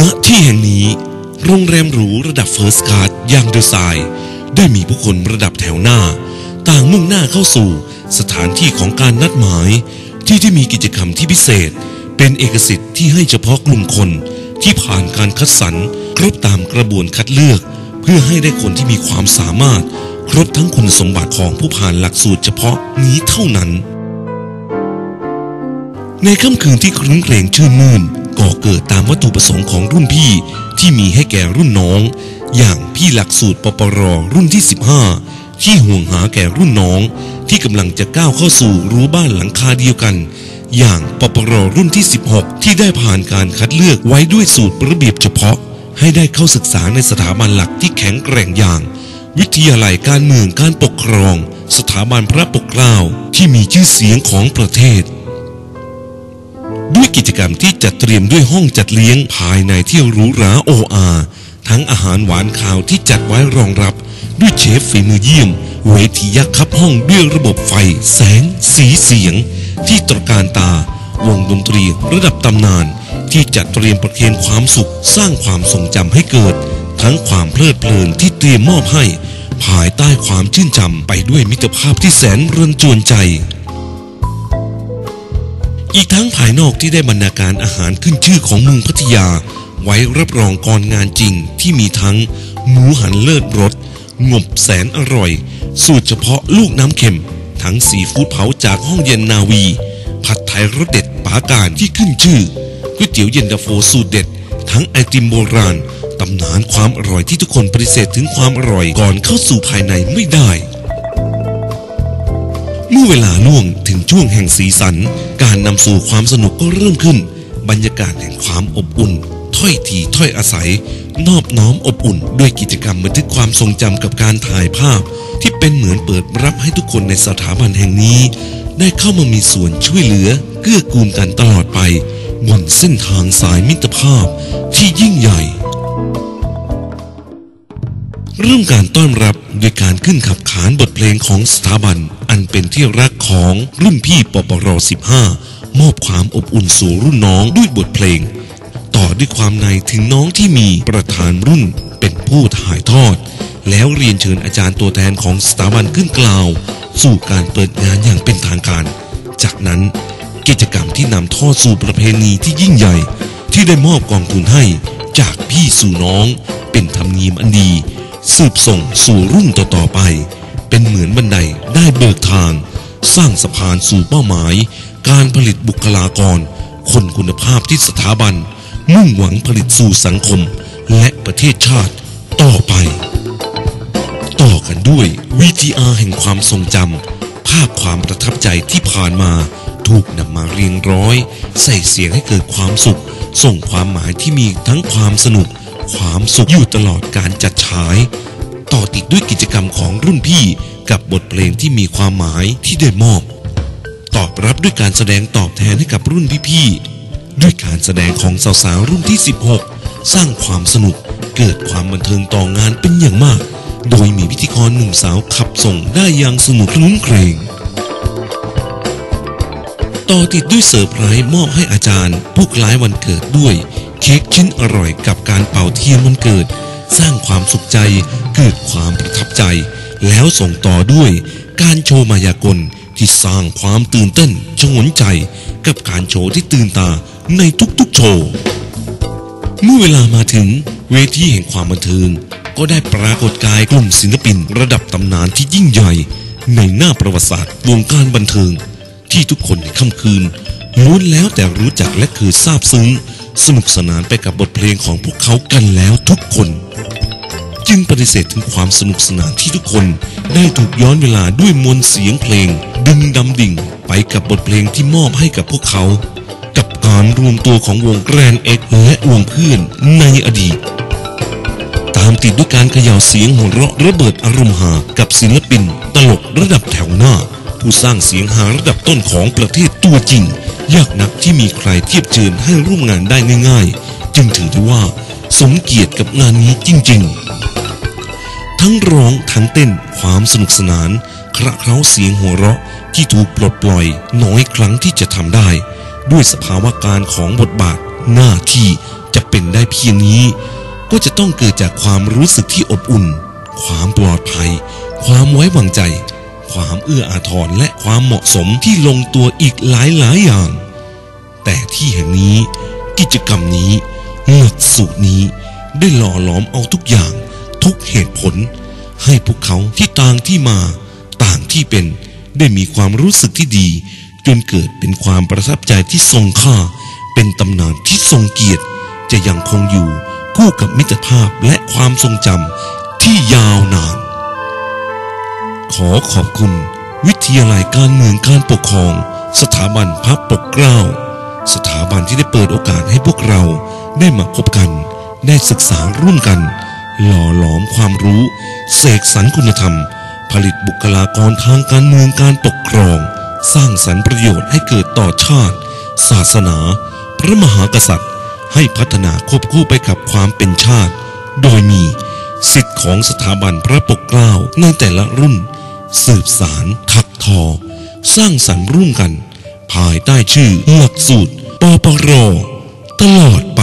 ณที่แห่งนี้ โรงแรมหรูระดับเฟิร์สคลาสอย่างเดอะไซน์ได้มีผู้คนระดับแถวหน้า ต่างมุ่งหน้าเข้าสู่สถานที่ของการนัดหมาย ที่ได้มีกิจกรรมที่พิเศษ เป็นเอกสิทธิ์ที่ให้เฉพาะกลุ่มคน ที่ผ่านการคัดสรรครบตามกระบวนคัดเลือก เพื่อให้ได้คนที่มีความสามารถ ครบทั้งคุณสมบัติของผู้ผ่านหลักสูตรเฉพาะนี้เท่านั้น ในค่ำคืนที่ครึ้นเครงชื่นมื่น ก่อเกิดตามวัตถุประสงค์ของรุ่นพี่ที่มีให้แก่รุ่นน้อง อย่างพี่หลักสูตรปปรรุ่นที่ 15 ที่ห่วงหาแก่รุ่นน้อง ที่กำลังจะก้าวเข้าสู่รั้วบ้านหลังคาเดียวกัน อย่างปปรรุ่นที่ 16 ที่ได้ผ่านการคัดเลือกไว้ด้วยสูตรระเบียบเฉพาะ ให้ได้เข้าศึกษาในสถาบันหลักที่แข็งแกร่งอย่าง วิทยาลัยการเมืองการปกครอง สถาบันพระปกเกล้าที่มีชื่อเสียงของประเทศ ด้วยกิจกรรมที่จัดเตรียมด้วยห้องจัดเลี้ยงภายในที่หรูหราโออาทั้งอาหารหวานข่าวที่จัดไว้รองรับ ด้วยเชฟฝีมือเยี่ยม เวทียักษ์คับห้องด้วยระบบไฟ แสง สีเสียง ที่ตระการตา วงดนตรีระดับตำนาน ที่จัดเตรียมประเคนความสุข สร้างความทรงจำให้เกิด ทั้งความเพลิดเพลินที่เตรียมมอบให้ ภายใต้ความชื่นจำไปด้วยมิตรภาพที่แสนเรือนจวนใจ อีกทั้งภายนอกที่ได้บรรณาการอาหารขึ้นชื่อของเมืองพัทยา ไว้รับรองก่อนงานจริงที่มีทั้ง หมูหันเลิศรสงบแสนอร่อย สูตรเฉพาะลูกน้ำเค็ม ทั้งซีฟู้ดเผาจากห้องเย็นนาวี ผัดไทยรสเด็ดปาการที่ขึ้นชื่อก๋วยเตี๋ยวเย็นตาโฟสูตรเด็ด ทั้งไอติมโบราณตำนานความอร่อยที่ทุกคนปฏิเสธถึงความอร่อยก่อนเข้าสู่ภายในไม่ได้ เมื่อเวลาล่วงถึงช่วงแห่งสีสัน การนำสู่ความสนุกก็เริ่มขึ้น บรรยากาศแห่งความอบอุ่น ถ้อยทีถ้อยอาศัย นอบน้อมอบอุ่น ด้วยกิจกรรมบันทึกความทรงจำกับการถ่ายภาพ ที่เป็นเหมือนเปิดรับให้ทุกคนในสถาบันแห่งนี้ ได้เข้ามามีส่วนช่วยเหลือ เกื้อกูลกันตลอดไป บนเส้นทางสายมิตรภาพที่ยิ่งใหญ่เริ่มการต้อนรับด้วยการขึ้นขับขานบทเพลงของสถาบัน นเป็นที่รักของรุ่นพี่ปปร15 มอบความอบอุ่นสู่รุ่นน้องด้วยบทเพลง ต่อด้วยความในถึงน้องที่มีประธานรุ่นเป็นผู้ถ่ายทอด แล้วเรียนเชิญอาจารย์ตัวแทนของสถาบันขึ้นกล่าว สู่การเปิดงานอย่างเป็นทางการ จากนั้นกิจกรรมที่นำทอดสู่ประเพณีที่ยิ่งใหญ่ ที่ได้มอบกองทุนให้จากพี่สู่น้อง เป็นธรรมเนียมอันดี สืบส่งสู่รุ่นต่อๆไป เป็นเหมือนบันได เบิกทาง สร้างสะพานสู่เป้าหมาย การผลิตบุคลากร คนคุณภาพที่สถาบัน มุ่งหวังผลิตสู่สังคม และประเทศชาติต่อไป ต่อกันด้วย VTR แห่งความทรงจำภาพความประทับใจที่ผ่านมาถูกนำมาเรียงร้อย ใส่เสียงให้เกิดความสุข ส่งความหมายที่มีทั้งความสนุก ความสุขอยู่ตลอดการจัดฉาย ต่อติดด้วยกิจกรรมของรุ่นพี่ กับบทเพลงที่มีความหมายที่ได้มอบ ตอบรับด้วยการแสดงตอบแทนให้กับรุ่นพี่ๆด้วยการแสดงของสาวๆรุ่นที่ 16 สร้างความสนุกเกิดความบันเทิงต่องานเป็นอย่างมาก โดยมีพิธีกรหนุ่มสาวขับส่งได้อย่างสนุกคลุ้นเครงต่อติดด้วยเซอร์ไพรส์มอบให้อาจารย์ ผู้คล้ายวันเกิดด้วย เค้กชิ้นอร่อยกับการเป่าเทียนวันเกิด สร้างความสุขใจเกิดความประทับใจ แล้วส่งต่อด้วยการโชว์มายากลที่สร้างความตื่นเต้นชงนใจกับการโชว์ที่ตื่นตาในทุกๆโชว์ เมื่อเวลามาถึงเวทีแห่งความบันเทิงก็ได้ปรากฏกายกลุ่มศิลปินระดับตำนานที่ยิ่งใหญ่ ในหน้าประวัติศาสตร์วงการบันเทิง ที่ทุกคนในค่ำคืนล้วนแล้วแต่รู้จักและคือซาบซึ้ง สนุกสนานไปกับบทเพลงของพวกเขากันแล้วทุกคน จึงปฏิเสธถึงความสนุกสนานที่ทุกคนได้ถูกย้อนเวลาด้วยมวลเสียงเพลง ดึงดำดิ่งไปกับบทเพลงที่มอบให้กับพวกเขา กับการรวมตัวของวงแกรนเอ็กและวงเพื่อนในอดีต ตามติดด้วยการเขย่าเสียงหัวเราะระเบิดอารมณ์หากับศิลปิน ตลกระดับแถวหน้า ผู้สร้างเสียงหาระดับต้นของประเทศตัวจริง ยากนักที่มีใครเทียบเชิญให้ร่วมงานได้ง่าย ๆ จึงถือได้ว่าสมเกียรติกับงานนี้จริง ๆ ทั้งร้องทั้งเต้นความสนุกสนานคระเคล้าเสียงหัวเราะที่ถูกปลดปล่อยน้อยครั้งที่จะทำได้ ด้วยสภาวะการของบทบาทหน้าที่จะเป็นได้เพียงนี้ ก็จะต้องเกิดจากความรู้สึกที่อบอุ่น ความปลอดภัย ความไว้วางใจ ความเอื้ออาทรและความเหมาะสมที่ลงตัวอีกหลายหลายอย่าง แต่ที่แห่งนี้ กิจกรรมนี้หลักสูตรนี้ได้หล่อหลอมเอาทุกอย่าง ทุกเหตุผล ให้พวกเขาที่ต่างที่มา ต่างที่เป็น ได้มีความรู้สึกที่ดี จนเกิดเป็นความประทับใจที่ทรงค่า เป็นตำนานที่ทรงเกียรติ จะยังคงอยู่คู่กับมิตรภาพและความทรงจำที่ยาวนาน ขอขอบคุณ วิทยาลัยการเมืองการปกครอง สถาบันพระปกเกล้า สถาบันที่ได้เปิดโอกาสให้พวกเราได้มาพบกัน ได้ศึกษาร่วมกัน หล่อหลอมความรู้ เสกสรรคุณธรรม ผลิตบุคลากรทางการเมืองการปกครอง สร้างสรรค์ประโยชน์ให้เกิดต่อชาติ ศาสนา พระมหากษัตริย์ ให้พัฒนาควบคู่ไปกับความเป็นชาติ โดยมีสิทธิ์ของสถาบันพระปกเกล้าในแต่ละรุ่น สืบสารถักทอ สร้างสรรค์ร่วมกัน ภายใต้ชื่อหลักสูตรปปรตลอดไป